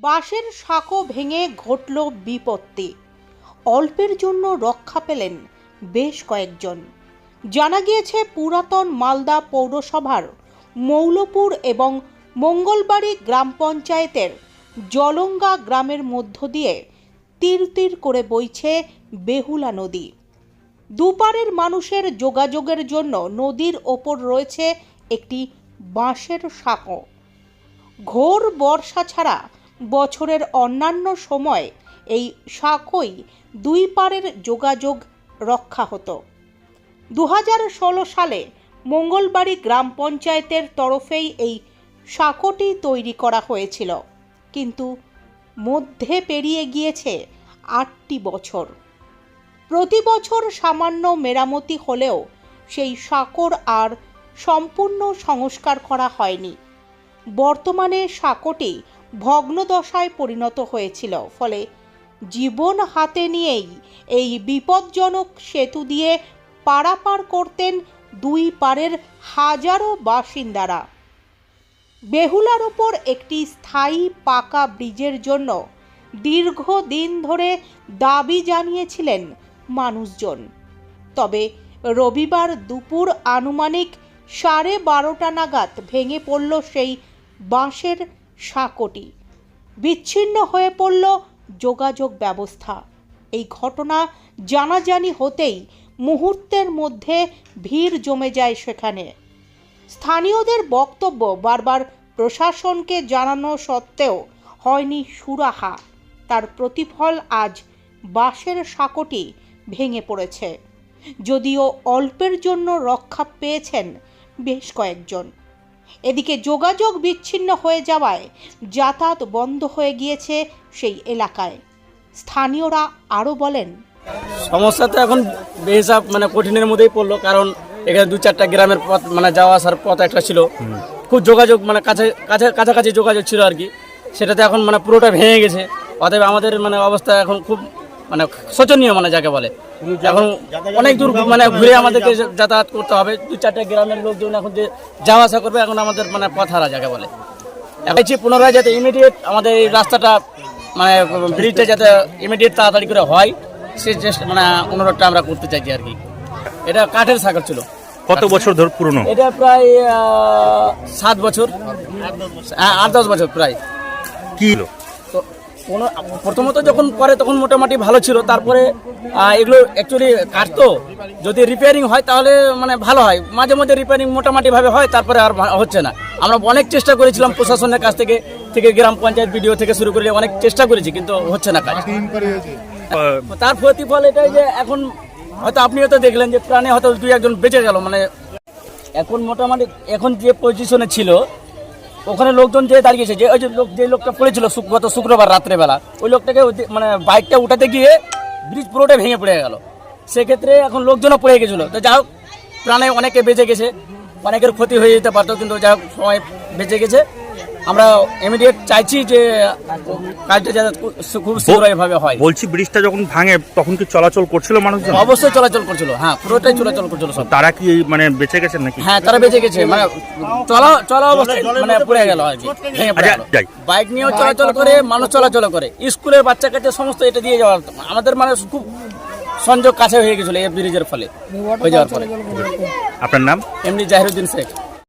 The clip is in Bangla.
বাঁশের সাঁকো ভেঙে ঘটল বিপত্তি। অল্পের জন্য রক্ষা পেলেন বেশ কয়েকজন। জানা গিয়েছে, পুরাতন মালদা পৌরসভার মৌলপুর এবং মঙ্গলবাড়ি গ্রাম পঞ্চায়েতের জলঙ্গা গ্রামের মধ্য দিয়ে তীর তীর করে বইছে বেহুলা নদী। দুপারের মানুষের যোগাযোগের জন্য নদীর ওপর রয়েছে একটি বাঁশের সাঁকো। ঘোর বর্ষা ছাড়া বছরের অন্যান্য সময় এই সাঁকোই দুই পারের যোগাযোগ রক্ষা হতো। দু হাজার ষোলো সালে মঙ্গলবাড়ি গ্রাম পঞ্চায়েতের তরফেই এই সাঁকোটি তৈরি করা হয়েছিল। কিন্তু মধ্যে পেরিয়ে গিয়েছে আটটি বছর। প্রতি বছর সামান্য মেরামতি হলেও সেই সাঁকোর আর সম্পূর্ণ সংস্কার করা হয়নি। বর্তমানে সাঁকোটি ভগ্নদশায় পরিণত হয়েছিল, ফলে জীবন হাতে নিয়েই এই বিপজ্জনক সেতু দিয়ে পারাপার করতেন দুই পারের হাজারো বাসিন্দারা। বেহুলার ওপর একটি স্থায়ী পাকা ব্রিজের জন্য দীর্ঘদিন ধরে দাবি জানিয়েছিলেন মানুষজন। তবে রবিবার দুপুর আনুমানিক সাড়ে বারোটা নাগাদ ভেঙে পড়ল সেই বাঁশের সাঁকোটি। বিচ্ছিন্ন হয়ে পড়ল যোগাযোগ ব্যবস্থা। এই ঘটনা জানাজানি হতেই মুহূর্তের মধ্যে ভিড় জমে যায় সেখানে। স্থানীয়দের বক্তব্য বারবার প্রশাসনকে জানানো সত্ত্বেও হয়নি সুরাহা। তার প্রতিফল আজ বাঁশের সাঁকোটি ভেঙে পড়েছে। যদিও অল্পের জন্য রক্ষা পেয়েছেন বেশ কয়েকজন। এদিকে যোগাযোগ বিচ্ছিন্ন হয়ে যাওয়ায় যাতায়াত বন্ধ হয়ে গিয়েছে সেই এলাকায়। স্থানীয়রা আরও বলেন সমস্যা তো এখন বেহিসাব মানে কঠিনের মধ্যেই পড়ল কারণ এখানে দু চারটা গ্রামের পথ মানে যাওয়া আসার পথ একটা ছিল। খুব যোগাযোগ মানে কাছে কাছে কাছাকাছি যোগাযোগ ছিল আর কি। সেটাতে এখন মানে পুরোটা ভেঙে গেছে। অতএব আমাদের মানে অবস্থা এখন খুব মানে শোচনীয় মানে যাকে বলে। এখন অনেক দূর মানে ঘুরে আমাদেরকে যাতায়াত করতে হবে। দু চারটা গ্রামের লোকজন এখন যে যাওয়া আসা করবে এখন আমাদের মানে পথ হারা যাকে বলে। চাইছি পুনরায় যাতে ইমিডিয়েট আমাদের এই রাস্তাটা মানে ব্রিজটা যাতে ইমিডিয়েট তাড়াতাড়ি করে হয় সে চেষ্টা মানে অনুরোধটা আমরা করতে চাইছি আর কি। এটা কাঠের সাগর ছিল। কত বছর ধরে পুরনো? এটা প্রায় সাত বছর। হ্যাঁ, আট দশ বছর প্রায়। কি কোনো প্রথমত যখন করে তখন মোটামুটি ভালো ছিল তারপরে এগুলো অ্যাকচুয়ালি কাটতো যদি রিপেয়ারিং হয় তাহলে মানে ভালো হয়। মাঝে মধ্যে রিপেয়ারিং মোটামুটি ভাবে হয় তারপরে আর হচ্ছে না। আমরা অনেক চেষ্টা করেছিলাম প্রশাসনের কাছ থেকে থেকে গ্রাম পঞ্চায়েত বিডিও থেকে শুরু করে অনেক চেষ্টা করেছি কিন্তু হচ্ছে না কাজ। তার প্রতিফল এটাই যে এখন হয়তো আপনি হয়তো দেখলেন যে প্রাণে হয়তো দুই একজন বেঁচে গেল মানে এখন মোটামুটি এখন যে পজিশনে ছিল ওখানে লোকজন যে দাঁড়িয়েছে, যে ওই যে লোক যে লোকটা পড়েছিল গত শুক্রবার রাত্রেবেলা, ওই লোকটাকে মানে বাইকটা উঠাতে গিয়ে ব্রিজ পুরোটা ভেঙে পড়ে গেল। সেক্ষেত্রে এখন লোকজনও পড়ে গেছিল। তো যাই হোক, প্রাণে অনেকে বেঁচে গেছে, অনেকের ক্ষতি হয়ে যেতে পারতো, কিন্তু যাই হোক সবাই বেঁচে গেছে। আমরা ইমিডিয়েট চাইছি যে কাজটা যাতে খুব- শীঘ্রভাবে হয়। বলছি ব্রিজটা যখন ভাঙে তখন কি চলাচল করছিল মানুষজন? অবশ্যই চলাচল করছিল হ্যাঁ পুরোটাই চলাচল করছিল সব। তারা কি মানে বেঁচে গেছেন নাকি? হ্যাঁ তারা বেঁচে গেছে মানে চলা চলা অবস্থায় মানে পড়ে গেল আর কি আচ্ছা। বাইক নিয়েও চলাচল করে মানুষ চলাচল করে। স্কুলের বাচ্চা কাচ্চা সমস্ত এটা দিয়ে যাওয়া আমাদের মানে খুব সংযোগ কাছে হয়ে গেছিল এই ব্রিজের ফলে হয়ে যাওয়ার ফলে। আপনার নাম? এমনি জাহিরুদ্দিন শেখ।